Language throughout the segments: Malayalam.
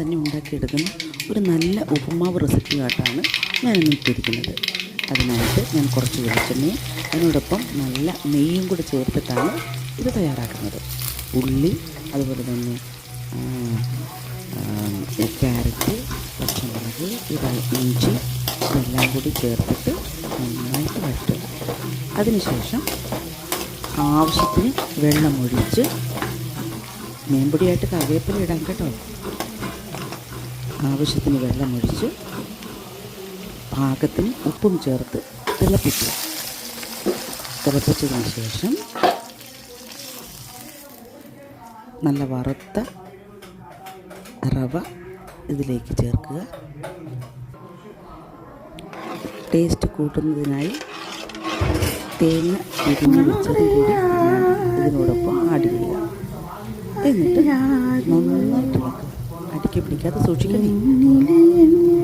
തന്നെ ഉണ്ടാക്കിയെടുക്കുന്ന ഒരു നല്ല ഉപ്പുമാവ് റെസിപ്പിയായിട്ടാണ് ഞാനിന്ന് ഇട്ടിരിക്കുന്നത്. അതിനായിട്ട് ഞാൻ കുറച്ച് വെളിച്ചെണ്ണയും അതിനോടൊപ്പം നല്ല നെയ്യും കൂടെ ചേർത്തിട്ടാണ് ഇത് തയ്യാറാക്കുന്നത്. ഉള്ളി അതുപോലെ തന്നെ ക്യാരറ്റ് പച്ചമുളക് ഇവ ഇഞ്ചി ഇതെല്ലാം കൂടി ചേർത്തിട്ട് നന്നായിട്ട് വഴറ്റുക. അതിനുശേഷം ആവശ്യത്തിന് വെള്ളമൊഴിച്ച് മീൻപൊടിയായിട്ട് കറിവേപ്പില ഇടാം കേട്ടോ. ആവശ്യത്തിന് വെള്ളമൊഴിച്ച് പാകത്തിന് ഉപ്പും ചേർത്ത് തിളപ്പിക്കുക. തിളപ്പിച്ചതിന് ശേഷം നല്ല വറുത്ത റവ ഇതിലേക്ക് ചേർക്കുക. ടേസ്റ്റ് കൂട്ടുന്നതിനായി തേങ്ങ തിരിഞ്ഞ് വെച്ചതും ഇതിനോടൊപ്പം ആഡ് ചെയ്യുക. എന്നിട്ട് നന്നായിട്ട് ഇളക്കുക. അടിക്ക് പിടിക്കാതെ സൂക്ഷിക്കുന്നു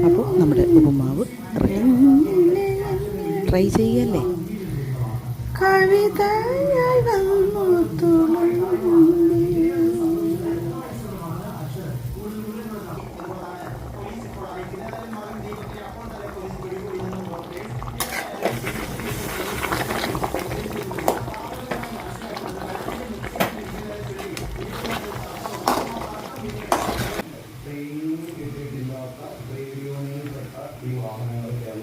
അപ്പോൾ നമ്മുടെ ഉപ്പുമാവ് ട്രൈ ചെയ്യല്ലേ? കവിതയായി വന്നു que a.